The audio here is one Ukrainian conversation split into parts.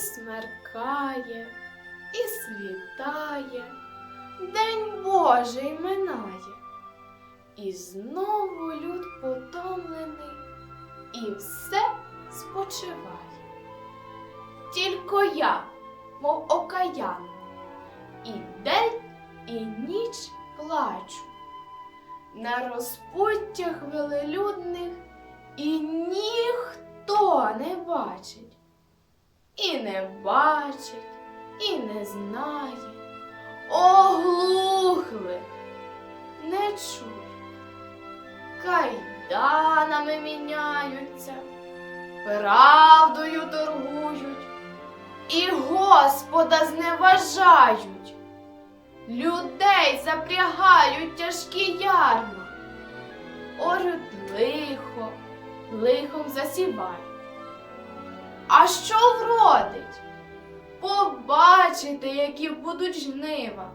смеркає, і світає, День Божий минає, і знову люд потомлений, і все спочиває. Тільки я, мов окаянний, і день, і ніч плачу. На розпуттях велелюдних і ніхто не бачить, і не бачить, і не знає, оглухли, не чують, кайданами міняються, правдою торгують, і Господа зневажають. Людей запрягають тяжкі ярма, орють лихо, лихом засівають. А що вродить? Побачите, які будуть жнива.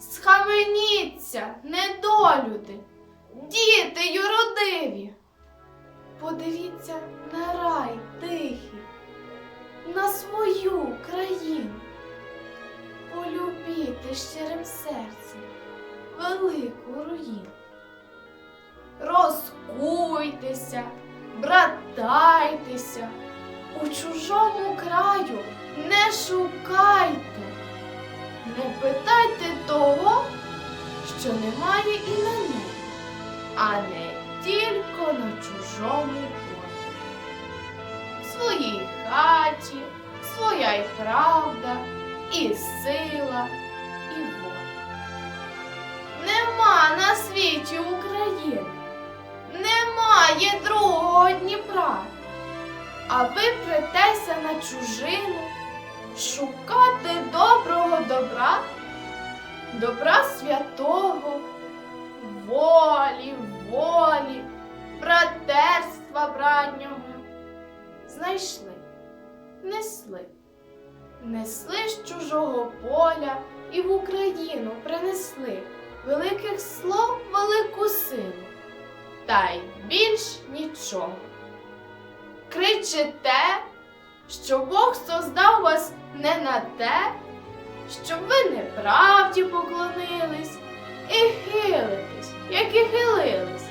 Схаменіться, недолюди, діти юродиві. Подивіться на рай тихий, на свою країну полюбіти щирим серцем велику руїну. Розкуйтеся, братайтеся, у чужому краю не шукайте, не питайте того, що немає і на небі, а не тільки на чужому полі. В своїй хаті своя й правда і сила, і воля. Нема на світі України, немає другого Дніпра, а ви претеся на чужину, шукати доброго добра, добра святого, волі, волі, братерства братнього. Знайшли, несли несли з чужого поля і в Україну принесли великих слов велику силу, та й більш нічого. Кричите, що Бог создав вас не на те, щоб ви неправді поклонились і хилитесь, як і хилились,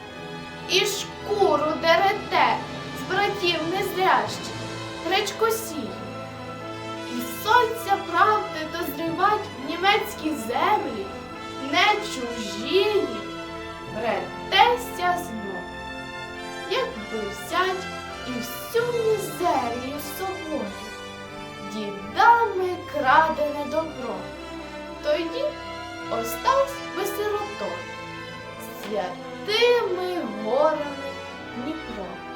і шкуру дерете з братів незрящих, гречкосії. І сонця правди дідами крадене добро, тоді оставсь би сиротою, святими горами Дніпро.